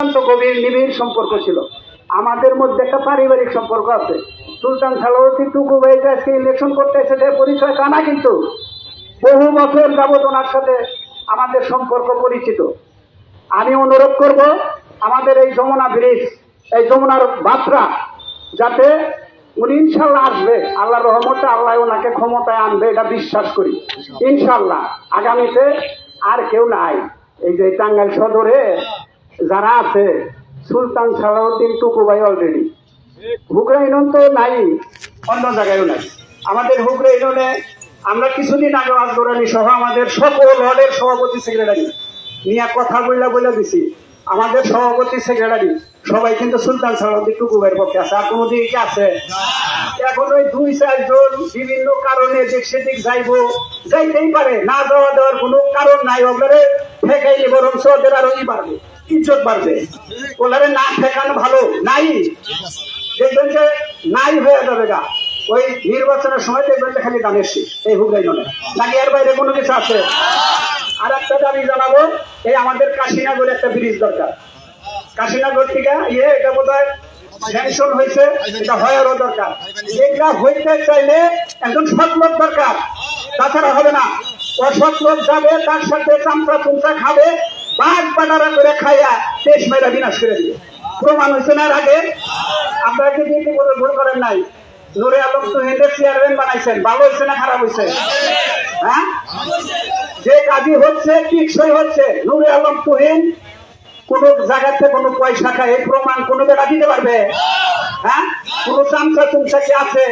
অত্যন্ত গভীর নিবিড় সম্পর্ক ছিল। আমাদের মধ্যে একটা পারিবারিক সম্পর্ক আছে। সুলতান সালাউদ্দিন টুকু ভাইকে আজকে ইলেকশন করতে এসেছে পরিচয় তা না কিন্তু। বহু বছর যাবত ওনার সাথে আমাদের সম্পর্ক পরিচিত। আমি অনুরোধ করব, আমাদের এই যমুনা ব্রিজ, এই যমুনার বাত্রা যাতে উনি ইনশাল্লাহ আসবে। আল্লাহ রহমতে আল্লাহ ওনাকে ক্ষমতায় আনবে, এটা বিশ্বাস করি। ইনশাল্লাহ। আগামীতে আর কেউ নাই। এই যে টাঙ্গাইল সদরে যারা আছে, সুলতান সালাউদ্দিন টুকু ভাই অলরেডি হুগরা তো নাই, অন্য জায়গায়ও নাই। আমাদের হুগরা আমরা কিছুদিন আগে আন্দোলনী সহ আমাদের সকল ওয়ার্ডের সভাপতি সেক্রেটারি নিয়ে কথা বইলা বইলা দিছি। আমাদের সভাপতি সেক্রেটারি সবাই কিন্তু সুলতান সালাউদ্দিন টুকু ভাইয়ের পক্ষে আছে। আর কোনো দিকে আছে? এখন ওই দুই চারজন বিভিন্ন কারণে দিক সেদিক যাইবো, যাইতেই পারে। না যাওয়া দেওয়ার কোনো কারণ নাই। ওগুলো ঠেকাইলে বরং ওদের আরও ই বাড়বে। ইজ্জত বাড়বে। ওনারে না ঠেকানো ভালো, নাই। দেখবেন যে নাই হয়ে যাবে গা। ওই নির্বাচনের সময় দেখবেন যে খালি গানের শেষ, এই হুগলাই নয় নাকি এর বাইরে কোনো কিছু আছে? আর একটা দাবি জানাব, এই আমাদের কাশীনগরে একটা ব্রিজ দরকার। কাশীনগর থেকে ইয়ে এটা বোধ হয় স্যাংশন হয়েছে, এটা হওয়ারও দরকার। এটা হইতে চাইলে একজন সৎ দরকার। তাছাড়া হবে না। অসৎ লোক যাবে, তার সাথে চামচা চুমচা খাবে বাঘ বাটারা করে খাইয়া দেশ মেয়েরা বিনাশ করে দিবে। প্রমাণ হয়েছে না আগে আপনারা কি দিয়ে বলে ভুল করেন নাই? নুরে আলম তো হেঁটে চেয়ারম্যান বানাইছেন। ভালো হয়েছে না খারাপ হয়েছে? হ্যাঁ? যে কাজই হচ্ছে টিকসই হচ্ছে। নুরে আলম তুহিন কোন জায়গাতে কোনো পয়সা খায় এই প্রমাণ কোনো জায়গা দিতে পারবে? হ্যাঁ? কোন চামচা চুমচা কি আছে?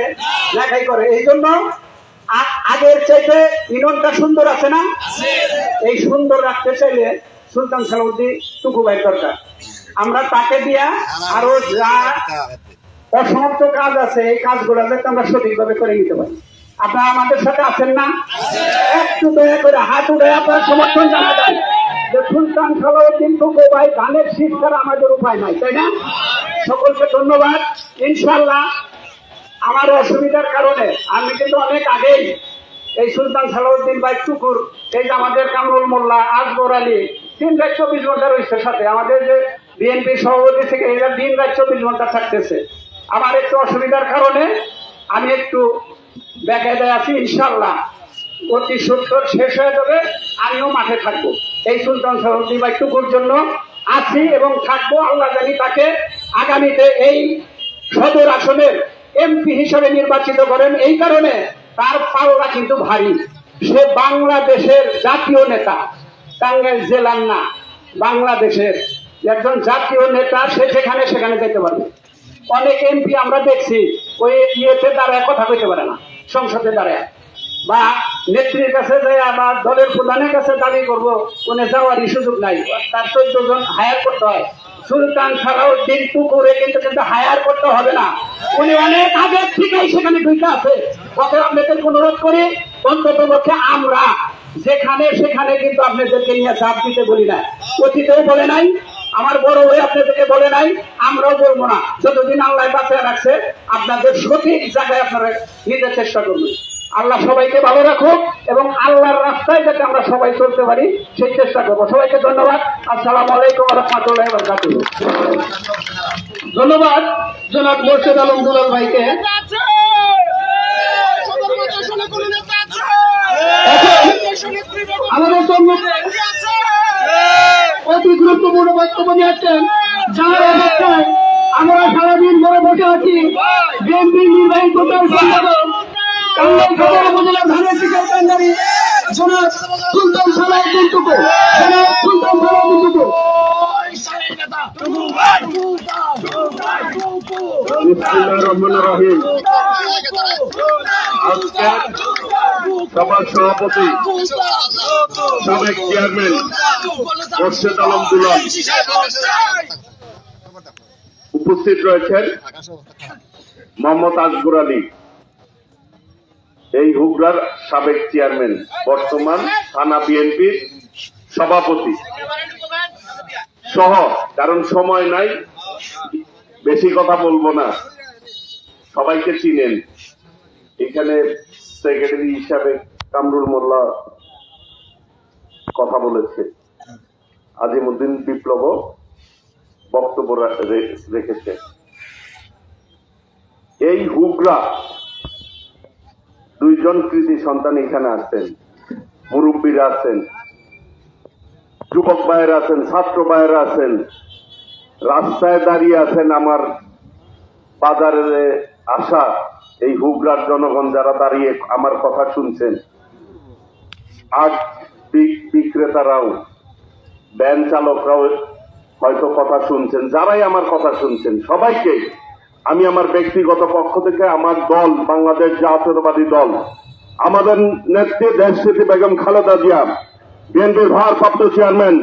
লেখাই করে। এই জন্য আগের চাইতে ইননটা সুন্দর আছে না? এই সুন্দর রাখতে চাইলে সুলতান সালাউদ্দিন টুকু ভাই দরকার। আমরা তাকে দিয়া আরও যা অসমাপ্ত কাজ আছে, এই কাজগুলো যাতে আমরা সঠিকভাবে করে নিতে পারি। আপনারা আমাদের সাথে আছেন না? একটু দয়া করে হাত উঠে আপনার সমর্থন জানাবেন যে সুলতান সালাউদ্দিন টুকু ভাই ধানের শীত ছাড়া আমাদের উপায় নাই, তাই না? সকলকে ধন্যবাদ। ইনশাল্লাহ আমার অসুবিধার কারণে আমি কিন্তু অনেক আগেই এই সুলতান সালাউদ্দিন ভাই টুকুর, এই যে আমাদের কামরুল মোল্লা আকবর আলী তিন রাত চব্বিশ ঘণ্টা রয়েছে সাথে। আমাদের যে বিএনপি সভাপতি থেকে এরা দিন রাত চব্বিশ ঘণ্টা থাকতেছে। আমার একটু অসুবিধার কারণে আমি একটু বেকায়দায় আছি ইনশাল্লাহ অতি সত্তর শেষ হয়ে যাবে, আমিও মাঠে থাকব। এই সুলতান সালাউদ্দিন ভাই টুকুর জন্য আছি এবং থাকব। আল্লাহ জানি তাকে আগামীতে এই সদর আসনের এমপি হিসেবে নির্বাচিত করেন। এই কারণে তার পাল্লা কিন্তু ভারী। সে বাংলাদেশের জাতীয় নেতা। টাঙ্গাইল জেলার না, বাংলাদেশের। একজন জাতীয় নেতা, সে যেখানে সেখানে যেতে পারবে। অনেক এমপি আমরা দেখছি, ওই ইয়েতে দাঁড়ায়, কথা কইতে পারে না, সংসদে দাঁড়ায়। বা নেত্রীর কাছে যায়, বা দলের প্রধানের কাছে দাবি করব উনি যাওয়ারই সুযোগ নাই। তার চোদ্দ জন হায়ার করতে হয়। সুলতান ছাড়াও সালাউদ্দিন টুকুরে কিন্তু কিন্তু হায়ার করতে হবে না। উনি অনেক আগের থেকেই সেখানে ঢুকে আছে। অতএব আপনাদের অনুরোধ করি অন্তত পক্ষে আমরা যেখানে সেখানে কিন্তু আপনাদেরকে নিয়ে চাপ দিতে বলি না অতীতেও বলে নাই আমার বড় হয়ে আপনাদেরকে বলে নাই আমরাও বলব না যতদিন আল্লাহ বাঁচিয়ে রাখছে আপনাদের সঠিক জায়গায় আপনারা নিতে চেষ্টা করবেন আল্লাহ সবাইকে ভালো রাখুক এবং আল্লাহর রাস্তায় যাতে আমরা সবাই চলতে পারি সেই চেষ্টা করব সবাইকে ধন্যবাদ আসসালামু আলাইকুম রহমতুল্লাহ ধন্যবাদ জনাব মোর্শেদ আলম দুলাল ভাইকে আমাদের জন্য অতি গুরুত্বপূর্ণ বক্তব্য দিয়েছেন। যার অবস্থায় আমরা সারাদিন ধরে বসে আছি। বিএনপি নির্বাহী প্রচার সম্পাদক উপজেলা ধানের শিকার কান্ডারি জনাব সুলতান সালাউদ্দিন টুকু জনাব সুলতান সালাউদ্দিন টুকু বিসমিল্লাহির রহিম। আজকে সভার সভাপতি, সাবেক চেয়ারম্যান মোর্শেদ আলম দুলাল উপস্থিত রয়েছেন মোহাম্মদ আকবর আলী। এই হুগরার সাবেক চেয়ারম্যান, বর্তমান থানা বিএনপির সভাপতি। সহ, কারণ সময় নাই, বেশি কথা বলব না। সবাইকে চিনেন। এখানে সেক্রেটারি হিসাবে কামরুল মোল্লা কথা বলেছে। আজিমুদ্দিন বিপ্লব বক্তব্য রেখেছে। এই হুগরা, দুইজন কৃতি সন্তান এখানে আছেন, মুরব্বীরা আছেন, যুবক ভাইয়েরা আছেন, ছাত্র ভাইয়েরা আছেন, রাস্তায় দাঁড়িয়ে আছেন আমার বাজারে আসা এই হুগরার জনগণ যারা দাঁড়িয়ে আমার কথা শুনছেন, আজ বিক্রেতারাও, ভ্যান চালকরাও হয়তো কথা শুনছেন, যারাই আমার কথা শুনছেন, সবাইকে আমি আমার ব্যক্তিগত পক্ষ থেকে আমার দল, বাংলাদেশ জাতীয়তাবাদী দল, আমাদের নেত্রী দেশনীতি বেগম খালেদা জিয়া, বিএনপির ভারপ্রাপ্ত চেয়ারম্যান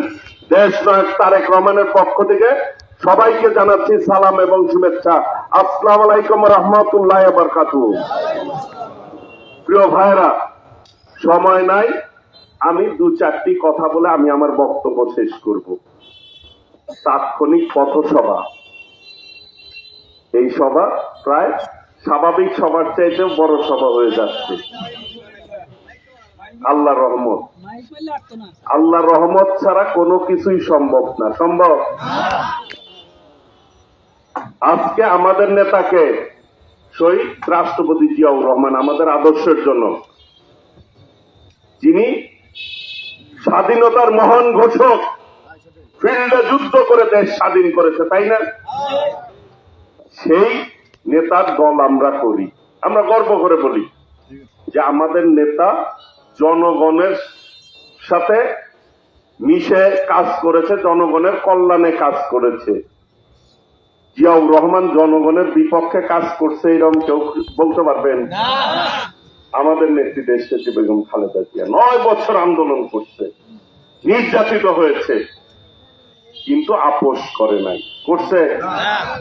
দেশ নায়ক তারেক রহমানের পক্ষ থেকে সবাইকে জানাচ্ছি সালাম এবং শুভেচ্ছা। আসসালাম আলাইকুম রহমতুল্লাহ প্রিয় ভাইরা সময় নাই। আমি দু চারটি কথা বলে আমি আমার বক্তব্য শেষ করব। তাৎক্ষণিক পথসভা। এই সভা প্রায় স্বাভাবিক সভার চাইতেও বড় সভা হয়ে যাচ্ছে। আল্লাহ রহমত। আল্লাহ রহমত ছাড়া কোনো কিছুই সম্ভব না। সম্ভব? আজকে আমাদের নেতাকে শহীদ রাষ্ট্রপতি জিয়াউর রহমান আমাদের আদর্শের জন্য, যিনি স্বাধীনতার মহান ঘোষক, ফিল্ডে যুদ্ধ করে দেশ স্বাধীন করেছে, তাই না? সেই নেতার দল আমরা করি। আমরা গর্ব করে বলি যে আমাদের নেতা জনগণের সাথে মিশে কাজ করেছে, জনগণের কল্যাণে কাজ করেছে। জিয়াউর রহমান জনগণের বিপক্ষে কাজ করছে এরকম কেউ বলতে পারবেন? আমাদের নেত্রী দেশ নেত্রী বেগম খালেদা জিয়া নয় বছর আন্দোলন করছে নির্যাতিত হয়েছে কিন্তু আপোষ করে নাই। করছে?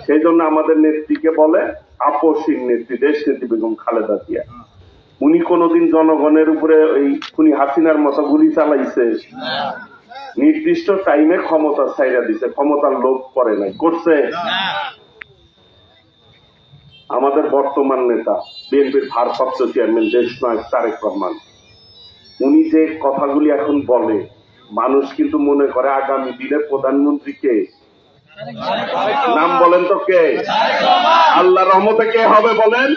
সেই জন্য আমাদের নেত্রীকে বলে আপোষহীন নেত্রী দেশ নেত্রী বেগম খালেদা জিয়া। উনি কোনোদিন জনগণের উপরে ওই খুনি হাসিনার মতো গুলি চালাইছে। নির্দিষ্ট টাইমে ক্ষমতা ছাইরা দিছে ক্ষমতার লোভ করে নাই করছে? আমাদের বর্তমান নেতা বিএনপির ভারপ্রাপ্ত চেয়ারম্যান দেশ নায়ক তারেক রহমান উনি যে কথাগুলি এখন বলে মানুষ কিন্তু মনে করে আগামী দিনে প্রধানমন্ত্রীকে নাম বলেন তো কে? আল্লাহ রহমতে কে হবে বলেন?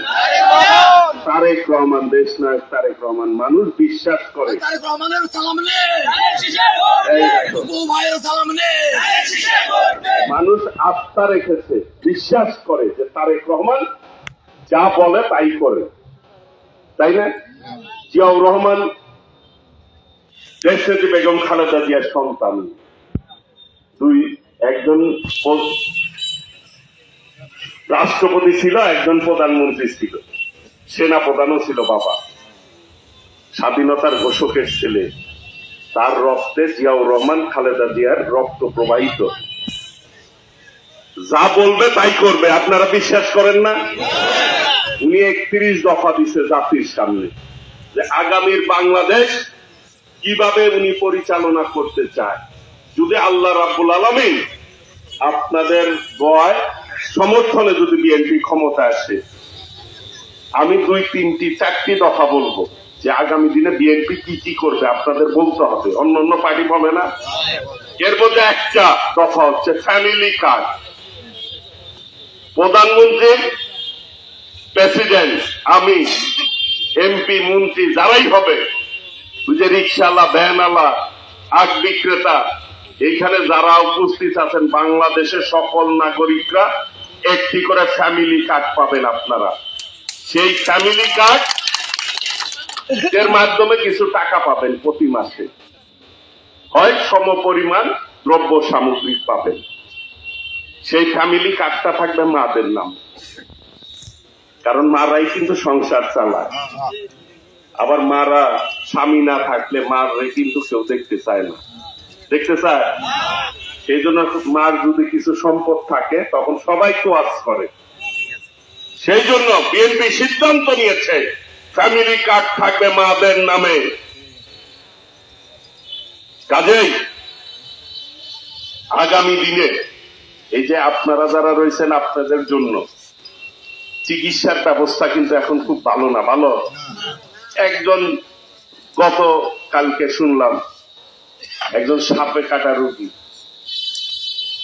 তারেক রহমান দেশ নায়ক তারেক রহমান মানুষ বিশ্বাস করে। তারেক রহমানের সালাম মানুষ আস্থা রেখেছে বিশ্বাস করে যে তারেক রহমান যা বলে তাই করে। তাই না? জিয়াউর রহমান দেশনেত্রী বেগম খালেদা জিয়ার সন্তান। দুই একজন রাষ্ট্রপতি ছিল, একজন প্রধানমন্ত্রী ছিল। সেনা প্রধানও ছিল বাবা। স্বাধীনতার ঘোষকের ছেলে। তার রক্তে জিয়াউর রহমান, খালেদা জিয়ার রক্ত প্রবাহিত। যা বলবে তাই করবে, আপনারা বিশ্বাস করেন না? উনি একত্রিশ দফা দিছে জাতির সামনে যে আগামীর বাংলাদেশ কীভাবে উনি পরিচালনা করতে চায়। যদি আল্লাহ রাব্বুল আলমিন আপনাদের দয় সমর্থনে যদি বিএনপি ক্ষমতা আসে, আমি দুই, তিনটি, চারটি দফা বলব যে আগামী দিনে বিএনপি কি কি করবে আপনাদের বলতে হবে অন্য অন্য পার্টি বলে না। এর মধ্যে একটা দফা হচ্ছে ফ্যামিলি কার্ড প্রধানমন্ত্রী প্রেসিডেন্ট আমি এমপি মন্ত্রী যারাই হবে যে রিক্সাওয়ালা, ভ্যানওয়ালা আগ বিক্রেতা এইখানে যারা উপস্থিত আছেন, বাংলাদেশের সকল নাগরিকরা, একটি করে ফ্যামিলি কার্ড পাবেন আপনারা। সেই ফ্যামিলি কার্ড এর মাধ্যমে কিছু টাকা পাবেন প্রতি মাসে। হয় সম পরিমাণ দ্রব্য সামগ্রিক পাবেন। সেই ফ্যামিলি কার্ডটা থাকবে মাদের নাম। কারণ মারাই কিন্তু সংসার চালায়। আবার মারা স্বামী না থাকলে মার কিন্তু কেউ দেখতে চায় না। দেখতে চায় সেই জন্য মার যদি কিছু সম্পদ থাকে, তখন সবাই তোয়াজ করে। সেই জন্য বিএনপি সিদ্ধান্ত নিয়েছে, ফ্যামিলি কার্ড থাকবে মাদের নামে। কাজেই আগামী দিনে এই যে আপনারা যারা রয়েছেন আপনাদের জন্য, চিকিৎসার ব্যবস্থা কিন্তু এখন খুব ভালো না, ভালো? একজন গত কালকে শুনলাম একজন সাপে কাটা রুগী।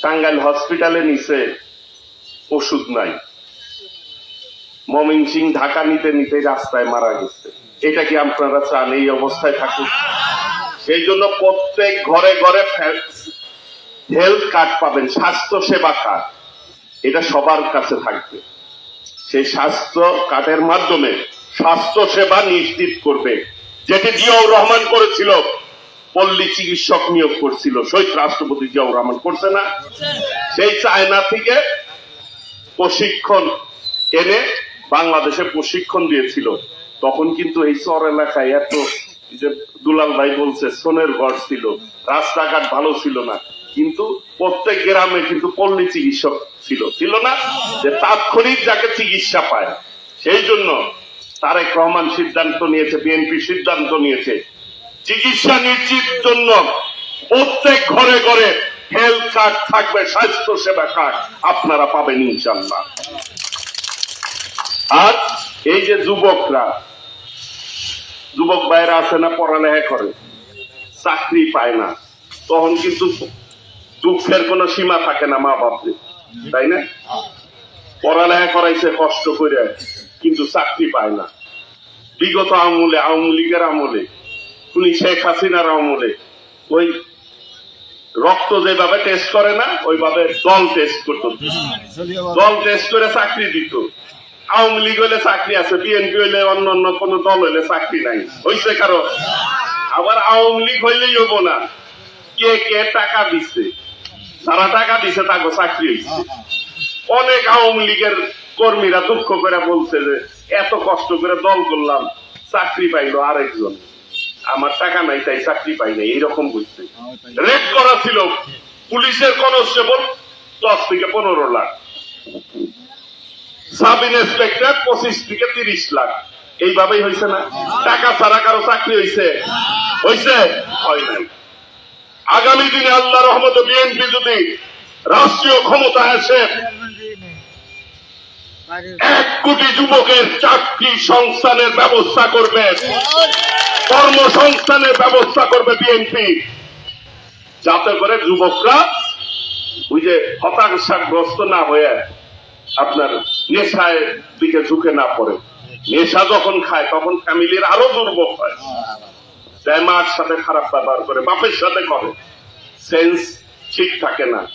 টাঙ্গাইল হসপিটালে নিছে ওষুধ নাই। মমিন সিং ঢাকা নিতে নিতে রাস্তায় মারা গেছে। এটা কি আপনারা চান এই অবস্থায় থাকুক? সেই জন্য প্রত্যেক ঘরে ঘরে হেলথ কার্ড পাবেন, স্বাস্থ্য সেবা কার্ড। এটা সবার কাছে থাকবে। সেই স্বাস্থ্য কার্ডের মাধ্যমে স্বাস্থ্য সেবা নিশ্চিত করবে। যেটি জিয়াউর রহমান করেছিল পল্লী চিকিৎসক নিয়োগ করছিল। শহীদ রাষ্ট্রপতি জিয়াউর রহমান করছে না। সেই চায়না থেকে প্রশিক্ষণ এনে বাংলাদেশে প্রশিক্ষণ দিয়েছিল। তখন কিন্তু এই চর এলাকায় এত যে দুলাল ভাই বলছে, সোনের ঘর ছিল। রাস্তাঘাট ভালো ছিল না। কিন্তু প্রত্যেক গ্রামে কিন্তু পল্লী চিকিৎসক ছিল। ছিল না যে তাৎক্ষণিক যাকে চিকিৎসা পায়। সেই জন্য তারেক রহমান সিদ্ধান্ত নিয়েছে, বিএনপি সিদ্ধান্ত নিয়েছে। চিকিৎসা নিশ্চিত জন্য প্রত্যেক ঘরে ঘরে হেলথ কার্ড থাকবে স্বাস্থ্য সেবা কার্ড। আপনারা পাবেন ইনশাল্লাহ আর এই যে যুবকরা, যুবক ভাইরা আছে না, পড়ালেখা করে, চাকরি পায় না, তখন কিন্তু দুঃখের কোনো সীমা থাকে না মা বাপদের তাই না? পড়ালেখা করাইছে, কষ্ট করে, কিন্তু চাকরি পায় না। বিগত আমলে, আওয়ামী লীগের আমলে উনি শেখ হাসিনার আমলে। ওই রক্ত যেভাবে টেস্ট করে না, ওইভাবে দল টেস্ট দল টেস্ট করে চাকরি দিত। আওয়ামী লীগ চাকরি আছে, বিএনপি হইলে অন্য অন্য কোন দল হইলে চাকরি নাই। হইছে কারও? আবার আওয়ামী লীগ হইলেই হব না। কে কে টাকা দিচ্ছে যারা টাকা দিছে তাকে চাকরি হইছে। অনেক আওয়ামী লীগের কর্মীরা দুঃখ করে বলছে যে, এত কষ্ট করে দল করলাম, চাকরি পাইলো আরেকজন। আমার টাকা নাই তাই চাকরি পাই নাই এইরকম বুঝছে। রেড করা ছিল পুলিশের কনস্টেবল দশ থেকে পনেরো লাখ। সাব ইন্সপেক্টর পঁচিশ থেকে তিরিশ লাখ। এইভাবেই হয়েছে না? টাকা ছাড়া কারও চাকরি হয়েছে? হয়েছে? হয় নাই। আগামী দিনে আল্লাহ রহমত বিএনপি যদি রাষ্ট্রীয় ক্ষমতা আসে এক কোটি যুবকের চাকরি সংস্থানের ব্যবস্থা করবে। কর্মসংস্থানের ব্যবস্থা করবে বিএনপি। যাতে করে যুবকরা ওই যে হতাশাগ্রস্ত না হয়ে আপনার নেশায় দিকে ঝুঁকে না পড়ে। নেশা যখন খায়, তখন ফ্যামিলির আরও দুর্বল হয়। তাই মার সাথে খারাপ ব্যবহার করে, বাপের সাথে করে। সেন্স ঠিক থাকে না।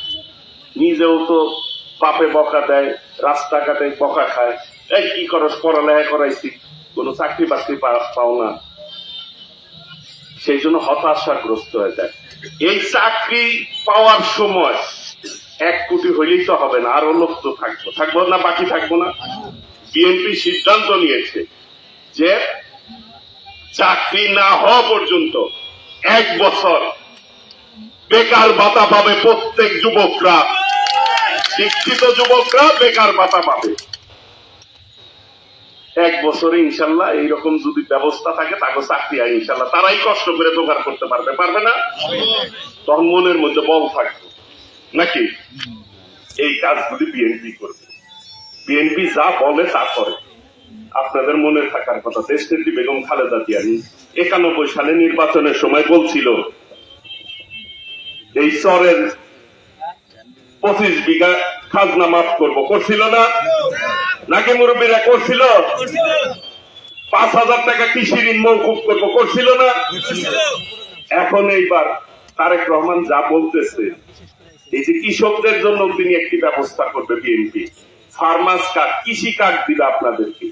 নিজেও তো বাপে বকা দেয়, রাস্তাঘাটে বকা খায়। এই, কি করস? পড়ালেখা করাইছি। কোনো চাকরি বাকরি পাও না। সেই জন্য হতাশাগ্রস্ত হয়ে যায়। এই চাকরি পাওয়ার সময় এক কোটি হইলেই তো হবে না, আরও লোক তো থাকব। থাকব না, বাকি থাকব না। বিএনপি সিদ্ধান্ত নিয়েছে যে চাকরি না হওয়া পর্যন্ত এক বছর বেকার ভাতা পাবে প্রত্যেক যুবকরা। শিক্ষিত যুবকরা বেকার ভাতা পাবে। এক বছরে ইনশাল্লাহ এইরকম যদি ব্যবস্থা থাকে, তাকে চাকরি হয় ইনশাল্লাহ। তারাই কষ্ট করে জোগাড় করতে পারবে পারবে না? তখন মনের মধ্যে বল থাকবে। নাকি? এই কাজগুলি বিএনপি করবে। বিএনপি যা বলে, তা করে। আপনাদের মনে থাকার কথা, দেশনেত্রী বেগম খালেদা জিয়া একানব্বই সালে নির্বাচনের সময় বলছিল, এই চরের পঁচিশ বিঘা খাজনা মাফ করব। করছিল না? নাকি মুরব্বীরা করছিল? পাঁচ হাজার টাকা কৃষি ঋণ মৌকুব করব। করছিল না? এখন এইবার তারেক রহমান যা বলতেছে, এই যে কৃষকদের জন্য তিনি একটি ব্যবস্থা করবে বিএনপি ফার্মার্স কার্ড কৃষি কার্ড দিবে আপনাদেরকে।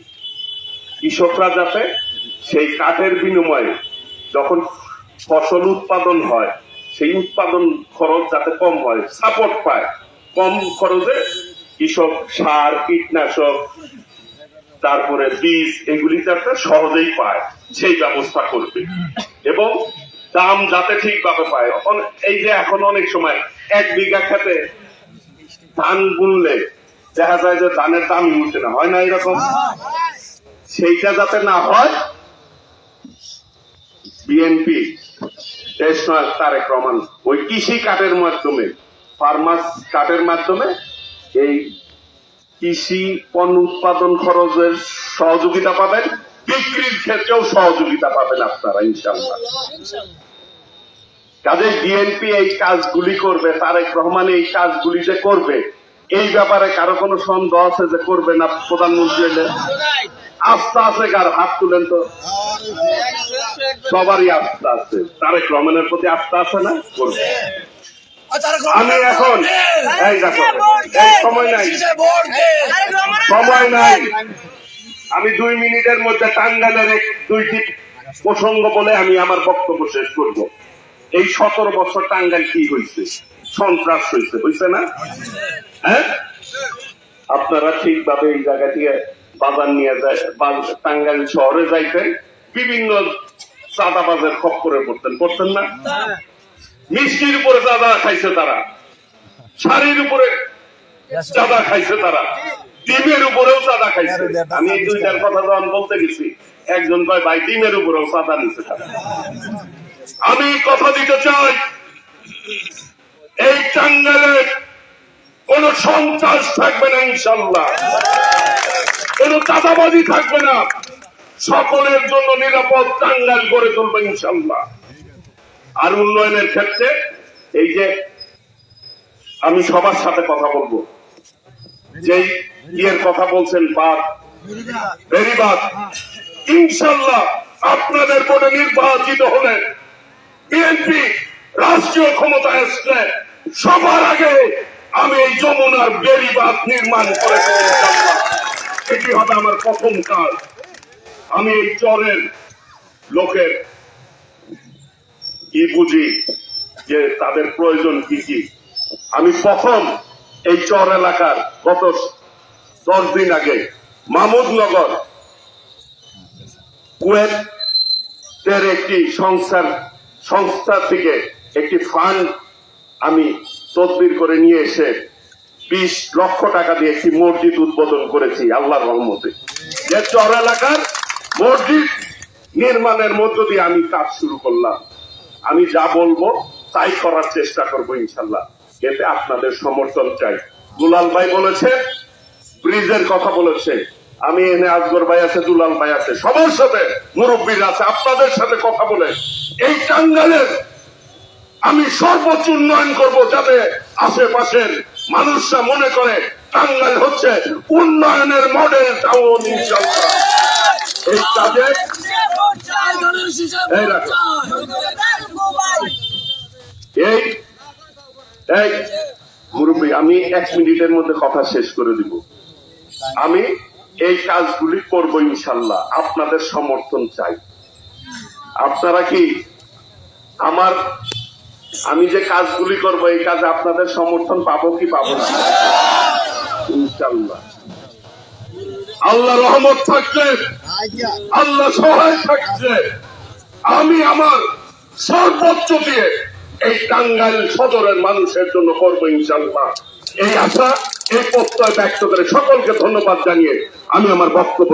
কৃষকরা যাতে সেই কাঠের বিনিময়ে যখন ফসল উৎপাদন হয় সেই উৎপাদন খরচ যাতে কম হয় সাপোর্ট পায়। কম খরচে কৃষক সার, কীটনাশক, তারপরে বীজ, এগুলি যাতে সহজেই পায়, সেই ব্যবস্থা করবে। এবং দাম যাতে ঠিকভাবে পায় এই যে এখন অনেক সময় এক বিঘা খেতে ধান বুনলে দেখা যায় যে ধানের দাম উঠে না, হয় না এরকম? সেইটা যাতে না হয়, বিএনপি দেশ নায়ক তারেক রহমান ওই কৃষি কার্ডের মাধ্যমে ফার্মাস কার্ডের মাধ্যমে এই কৃষি পণ্য উৎপাদন খরচের সহযোগিতা পাবেন বিক্রির ক্ষেত্রেও সহযোগিতা পাবেন আপনারা ইনশাল্লাহ কাজে বিএনপি এই কাজগুলি করবে তারেক রহমান এই কাজগুলি যে করবে এই ব্যাপারে কারও কোনো সন্দেহ আছে যে করবে না? প্রধানমন্ত্রী হলে আস্থা আছে কার? হাত তুলেন তো। সবারই আস্থা আছে। তারেক রহমানের প্রতি আস্থা আছে না? করবে। আমি এখন এই দেখো সময় নাই। সময় নাই। আমি দুই মিনিটের মধ্যে টাঙ্গালের দুইটি প্রসঙ্গ বলে আমি আমার বক্তব্য শেষ করব। এই সতেরো বছর টাঙ্গাল কি হয়েছে? সন্ত্রাস হয়েছে হয়েছে না? হ্যাঁ? আপনারা ঠিকভাবে এই জায়গা থেকে বাজার নিয়ে যায় টাঙ্গাইল শহরে যাইতেন, বিভিন্ন চাঁদাবাজের খপ্পরে পড়তেন পড়তেন না? মিষ্টির উপরে চাঁদা খাইছে তারা, শাড়ির উপরে চাঁদা খাইছে তারা, ডিমের উপরেও চাঁদা খাইছে। আমি এই দুইটার কথা যখন বলতে গেছি, একজন কয়, ভাই, ডিমের উপরেও চাঁদা নিছে তারা। আমি কথা দিতে চাই, এই টাঙ্গালে কোন সন্ত্রাস থাকবে না ইনশাল্লাহ কোন চাঁদাবাজি থাকবে না। সকলের জন্য নিরাপদ টাঙ্গাল গড়ে তুলবে ইনশাল্লাহ আর উন্নয়নের ক্ষেত্রে এই যে আমি সবার সাথে কথা বলব, যেই ইয়ের কথা বলছেন বাদ বেরিবাদ ইনশাল্লাহ আপনাদের ভোটে নির্বাচিত হলে বিএনপি রাষ্ট্রীয় ক্ষমতায় আসলে সবার আগে আমি এই যমুনার বেরিবাদ নির্মাণ করে এটি হবে আমার প্রথম কাজ। আমি এই চরের লোকের কি বুঝি যে তাদের প্রয়োজন কি কি? আমি প্রথম এই চর এলাকার গত দশ দিন আগে মামুদনগর কুয়েতের একটি সংস্থার সংস্থা থেকে একটি ফান্ড আমি তদবির করে নিয়ে এসে বিশ লক্ষ টাকা দিয়ে একটি মসজিদ উদ্বোধন করেছি আল্লাহ রহমতে। চর এলাকার মসজিদ নির্মাণের মধ্য দিয়ে আমি কাজ শুরু করলাম। আমি যা বলব তাই করার চেষ্টা করব, ইনশাল্লাহ। এতে আপনাদের সমর্থন চাই। দুলাল ভাই বলেছে ব্রিজের কথা বলেছে আমি এনে আজগর ভাই আছে, দুলাল ভাই আছে, সবার সাথে মুরব্বীর আছে, আপনাদের সাথে কথা বলে। এই টাঙ্গালের আমি সর্বোচ্চ উন্নয়ন করব যাতে আশেপাশের মানুষরা মনে করে টাঙ্গাল হচ্ছে উন্নয়নের মডেল টাউন এই এই, মুরব্বী, আমি এক মিনিটের মধ্যে কথা শেষ করে দিব। আমি এই কাজগুলি করব ইনশাল্লাহ। আপনাদের সমর্থন চাই। আপনারা কি আমার, আমি যে কাজগুলি করব, এই কাজে আপনাদের সমর্থন পাবো কি পাবো ইনশাল্লাহ। আল্লাহ রহমত থাকলে, আল্লাহ সহায় থাকছে আমি আমার সর্বোচ্চ দিয়ে এই টাঙ্গাইল সদরের মানুষের জন্য করব ইনশাল্লাহ। এই আশা এই প্রত্যয় ব্যক্ত করে সকলকে ধন্যবাদ জানিয়ে আমি আমার বক্তব্য